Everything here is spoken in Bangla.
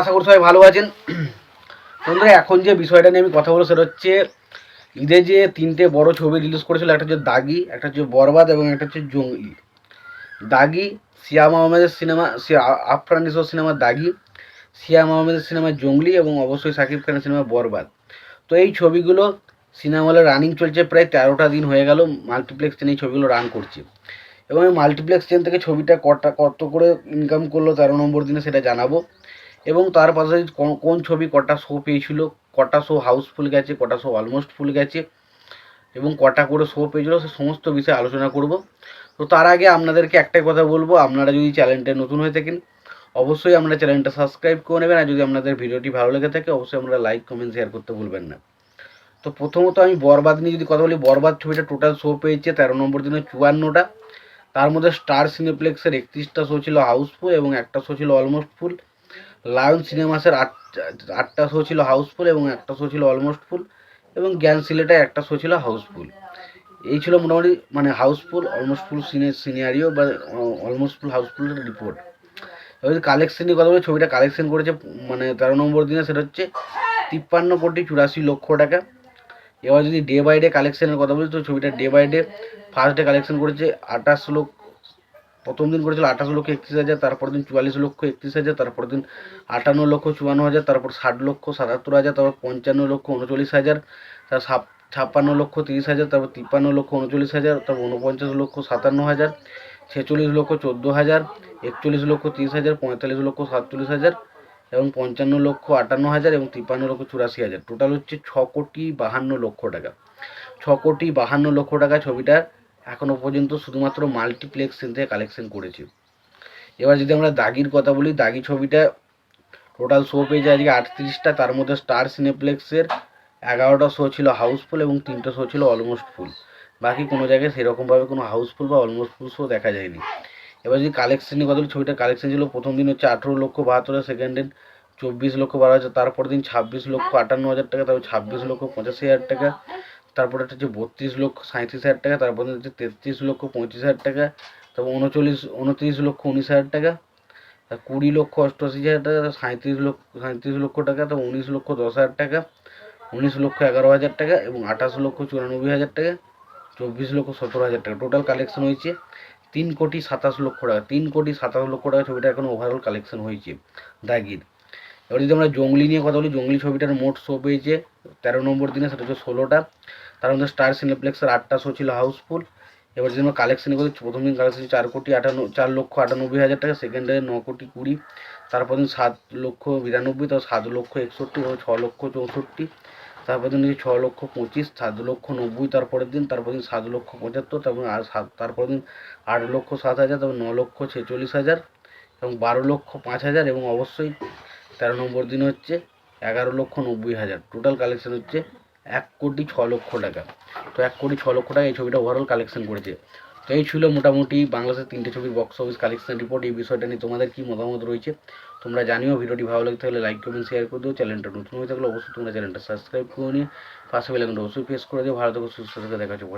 আশা করি সবাই ভালো আছেন। বন্ধুরা, এখন যে বিষয়টা নিয়ে আমি কথা বলব সেটা হচ্ছে, ঈদে যে তিনটে বড় ছবি রিলিজ করেছিল, একটা হচ্ছে দাগি, একটা হচ্ছে বরবাদ এবং একটা হচ্ছে জঙ্গলি। দাগি সিয়াম আহমেদের সিনেমা আফরান নিশোর সিনেমা দাগি সিয়াম আহমেদের সিনেমা জঙ্গলি এবং অবশ্যই সাকিব খানের সিনেমা বরবাদ। তো এই ছবিগুলো সিনেমা হলে রানিং চলছে, প্রায় তেরোটা দিন হয়ে গেল মাল্টিপ্লেক্স চেনে এই ছবিগুলো রান করছে। এবং এই মাল্টিপ্লেক্স চেন থেকে ছবিটা কটা, কত করে ইনকাম করল, তেরো নম্বর দিনে সেটা জানাব। এবং তার পাশাপাশি কোন- কোন ছবি কটা শো পেয়েছিল, কটা শো হাউসফুল গেছে, কটা শো অলমোস্ট ফুল গেছে, এবং কটা করে শো পেয়েছিল, সে সমস্ত বিষয়ে আলোচনা করব। তো তার আগে আপনাদেরকে একটাই কথা বলব, আপনারা যদি চ্যানেলটা নতুন হয়ে থাকেন, অবশ্যই আপনারা চ্যানেলটা সাবস্ক্রাইব করে নেবেন, আর যদি আপনাদের ভিডিওটি ভালো লেগে থাকে, অবশ্যই আপনারা লাইক কমেন্ট শেয়ার করতে ভুলবেন না। তো প্রথমত আমি বরবাদ নিয়ে যদি কথা বলি, বরবাদ ছবিটা টোটাল শো পেয়েছে তেরো নম্বর দিনে চুয়ান্নটা। তার মধ্যে স্টার সিনেপ্লেক্সের একত্রিশটা শো ছিল হাউসফুল এবং একটা শো ছিল অলমোস্ট ফুল লায়ন সিনেমাসের আট, আটটা শো ছিল হাউসফুল এবং একটা শো ছিল অলমোস্ট ফুল এবং জ্ঞান সিলেটায় একটা শো ছিল হাউসফুল এই ছিল মোটামুটি মানে হাউসফুল অলমোস্ট ফুল সিনে সিনিয়ারিও বা অলমোস্ট ফুল হাউসফুলের রিপোর্ট এবার যদি কালেকশন নিয়ে কথা বলি ছবিটা কালেকশন করেছে মানে তেরো নম্বর দিনে, সেটা হচ্ছে তিপ্পান্ন কোটি চুরাশি লক্ষ টাকা। এবার যদি ডে বাই ডে কালেকশনের কথা বলি, তো ছবিটা day by day first day collection করেছে আঠাশ লক্ষ প্রথম দিন করেছিল আঠাশ লক্ষ একত্রিশ হাজার, তারপর দিন চুয়াল্লিশ লক্ষ একত্রিশ হাজার, তারপর দিন আটান্ন লক্ষ চুয়ান্ন হাজার, তারপর ষাট লক্ষ সাতাত্তর হাজার, তারপর পঞ্চান্ন লক্ষ উনচল্লিশ হাজার তার ছাপ- ছাপ্পান্ন লক্ষ তিরিশ হাজার, তারপর তিপ্পান্ন লক্ষ উনচল্লিশ হাজার, তারপর উনপঞ্চাশ লক্ষ সাতান্ন হাজার, ছেচল্লিশ লক্ষ চোদ্দ হাজার, একচল্লিশ লক্ষ তিরিশ হাজার, পঁয়তাল্লিশ লক্ষ সাতচল্লিশ হাজার এবং পঞ্চান্ন লক্ষ আটান্ন হাজার এবং তিপ্পান্ন লক্ষ চুরাশি হাজার। টোটাল হচ্ছে ছ কোটি বাহান্ন লক্ষ টাকা। ছ কোটি বাহান্ন লক্ষ টাকা ছবিটা এখনও পর্যন্ত শুধুমাত্র মাল্টিপ্লেক্স থেকে কালেকশন করেছে। এবার যদি আমরা দাগির কথা বলি, দাগি ছবিটা টোটাল শো পেয়েছে আজকে আটত্রিশটা, তার মধ্যে স্টার সিনেপ্লেক্সের এগারোটা শো ছিল হাউসফুল এবং তিনটে শো ছিল অলমোস্ট ফুল বাকি কোনো জায়গায় সেরকমভাবে কোনো হাউসফুল বা অলমোস্ট ফুল শো দেখা যায়নি। এবার যদি কালেকশনের কথা বলি, ছবিটার কালেকশন ছিল প্রথম দিন হচ্ছে আঠেরো লক্ষ বাহাত্তর সেকেন্ড দিন চব্বিশ লক্ষ বারো হাজার, তারপর দিন ছাব্বিশ লক্ষ আটান্ন হাজার টাকা, তারপর ছাব্বিশ লক্ষ পঁচাশি হাজার টাকা তারপরে হচ্ছে বত্রিশ লক্ষ সাঁত্রিশ হাজার টাকা, তারপর হচ্ছে তেত্রিশ লক্ষ পঁয়ত্রিশ হাজার টাকা, তারপর উনচল্লিশ, উনত্রিশ লক্ষ উনিশ হাজার টাকা কুড়ি লক্ষ অষ্টআশি হাজার টাকা সাঁত্রিশ লক্ষ সাঁত্রিশ লক্ষ টাকা, তারপর উনিশ লক্ষ দশ হাজার টাকা, উনিশ লক্ষ এগারো হাজার টাকা এবং আঠাশ লক্ষ চুরানব্বই হাজার টাকা, চব্বিশ লক্ষ সতেরো হাজার টাকা। টোটাল কালেকশন হয়েছে তিন কোটি সাতাশ লক্ষ টাকা, তিন কোটি সাতাশ লক্ষ টাকা ছবিটা এখন ওভারঅল কালেকশন হয়েছে। দাগির। এবার যদি আমরা জঙ্গলি নিয়ে কথা বলি, জঙ্গলি ছবিটার মোট শো পেয়েছে তেরো নম্বর দিনে সেটা হচ্ছে ষোলোটা। তার মধ্যে স্টার সিনেপ্লেক্সের আটটা শো ছিল হাউসফুল এবার যদি আমরা কালেকশন করি, প্রথম দিন কালেকশন চার কোটি আটান্ন, চার লক্ষ আটানব্বই হাজার টাকা সেকেন্ড ডে ন কোটি কুড়ি। তারপর দিন সাত লক্ষ বিরানব্বই, তারপর সাত লক্ষ একষট্টি, তারপর ছ লক্ষ চৌষট্টি। তারপর দিন ছ লক্ষ পঁচিশ, সাত লক্ষ নব্বই, তারপরের দিন, তারপর দিন সাত লক্ষ পঁচাত্তর, তারপর আর সাত, তারপর দিন আট লক্ষ সাত হাজার, তারপর ন লক্ষ ছেচল্লিশ হাজার এবং বারো লক্ষ পাঁচ হাজার এবং অবশ্যই তেরো নম্বর দিন হচ্ছে এগারো লক্ষ নব্বই হাজার। টোটাল কালেকশন হচ্ছে এক কোটি ছ লক্ষ টাকা। তো এক কোটি ছ লক্ষ টাকা এই ছবিটা ওভারঅল কালেকশন করেছে। তো এই ছিল মোটামুটি বাংলাদেশের তিনটে ছবির বক্স অফিস কালেকশন রিপোর্ট এই বিষয়টা নিয়ে তোমাদের কী মতামত রয়েছে, তোমরা জানিও। ভিডিওটি ভালো লাগে থাকলে লাইক কমেন্ট শেয়ার করে দিও। চ্যানেলটা নতুন হয়ে থাকলে অবশ্যই তোমরা চ্যানেলটা সাবস্ক্রাইব করে নিয়ে পাশে বেলাকনটা অবশ্যই প্রেস করে দিও। ভালো থেকে, সুস্থ থেকে, দেখা হচ্ছে